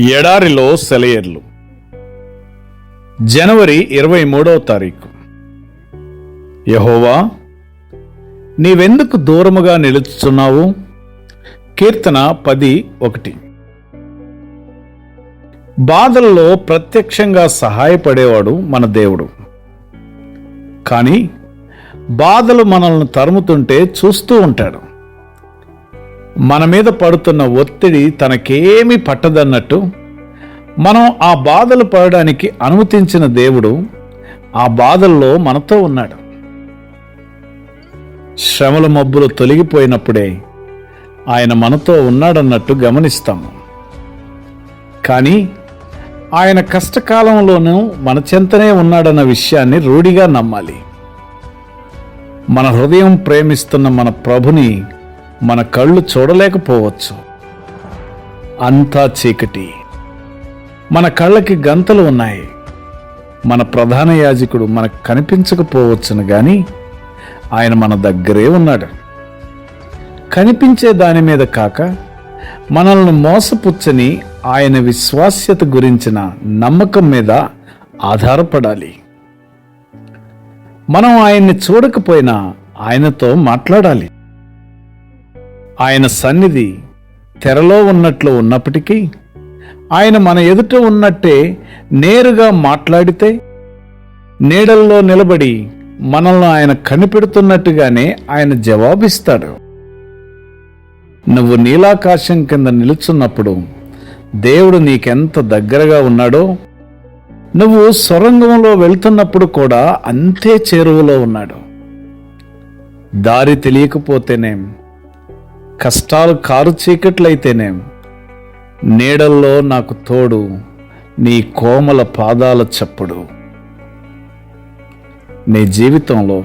ఎడారిలో సెలయర్లు. జనవరి ఇరవై మూడవ తారీఖు. యహోవా నీవెందుకు దూరముగా నిలుచున్నావు? కీర్తన పది ఒకటి. బాధల్లో ప్రత్యక్షంగా సహాయపడేవాడు మన దేవుడు. కానీ బాధలు మనల్ని తరుముతుంటే చూస్తూ ఉంటాడు. మన మీద పడుతున్న ఒత్తిడి తనకేమీ పట్టదన్నట్టు మనం ఆ బాధలు పడడానికి అనుమతించిన దేవుడు ఆ బాధల్లో మనతో ఉన్నాడు. శ్రమల మబ్బులు తొలగిపోయినప్పుడే ఆయన మనతో ఉన్నాడన్నట్టు గమనిస్తాము కానీ ఆయన కష్టకాలంలోనూ మన చెంతనే ఉన్నాడన్న విషయాన్ని రూఢిగా నమ్మాలి. మన హృదయం ప్రేమిస్తున్న మన ప్రభుని మన కళ్ళు చూడలేకపోవచ్చు. అంతా చీకటి. మన కళ్ళకి గంతలు ఉన్నాయి. మన ప్రధాన యాజకుడు మనకు కనిపించకపోవచ్చును గాని ఆయన మన దగ్గరే ఉన్నాడు. కనిపించే దాని మీద కాక మనల్ని మోసపుచ్చని ఆయన విశ్వాస్యత గురించిన నమ్మకం మీద ఆధారపడాలి. మనం ఆయన్ని చూడకపోయినా ఆయనతో మాట్లాడాలి. ఆయన సన్నిధి తెరలో ఉన్నట్లు ఉన్నప్పటికీ ఆయన మన ఎదుట ఉన్నట్టే నేరుగా మాట్లాడితే నీడల్లో నిలబడి మనల్ని ఆయన కనిపెడుతున్నట్టుగానే ఆయన జవాబిస్తాడు. నువ్వు నీలాకాశం కింద నిలుచున్నప్పుడు దేవుడు నీకెంత దగ్గరగా ఉన్నాడో నువ్వు సొరంగంలో వెళ్తున్నప్పుడు కూడా అంతే చేరువలో ఉన్నాడు. దారి తెలియకపోతేనేం కష్టాలు కారు చీకట్లయితేనేం నీడల్లో నాకు తోడు నీ కోమల పాదాల చప్పుడు. నీ జీవితంలో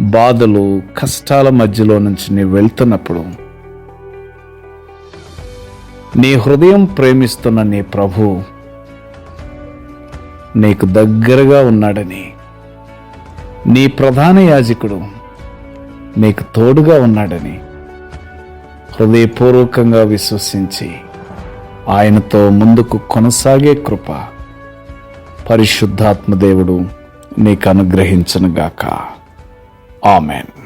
బాధలు కష్టాల మధ్యలో నుంచి నీ వెళ్తున్నప్పుడు నీ హృదయం ప్రేమిస్తున్న నీ ప్రభు నీకు దగ్గరగా ఉన్నాడని నీ ప్రధాన యాజకుడు నీకు తోడుగా ఉన్నాడని హృదయపూర్వకంగా విశ్వసించి ఆయనతో ముందుకు కొనసాగే కృప పరిశుద్ధాత్మదేవుడు నీకు అనుగ్రహించనుగాక. ఆమెన్.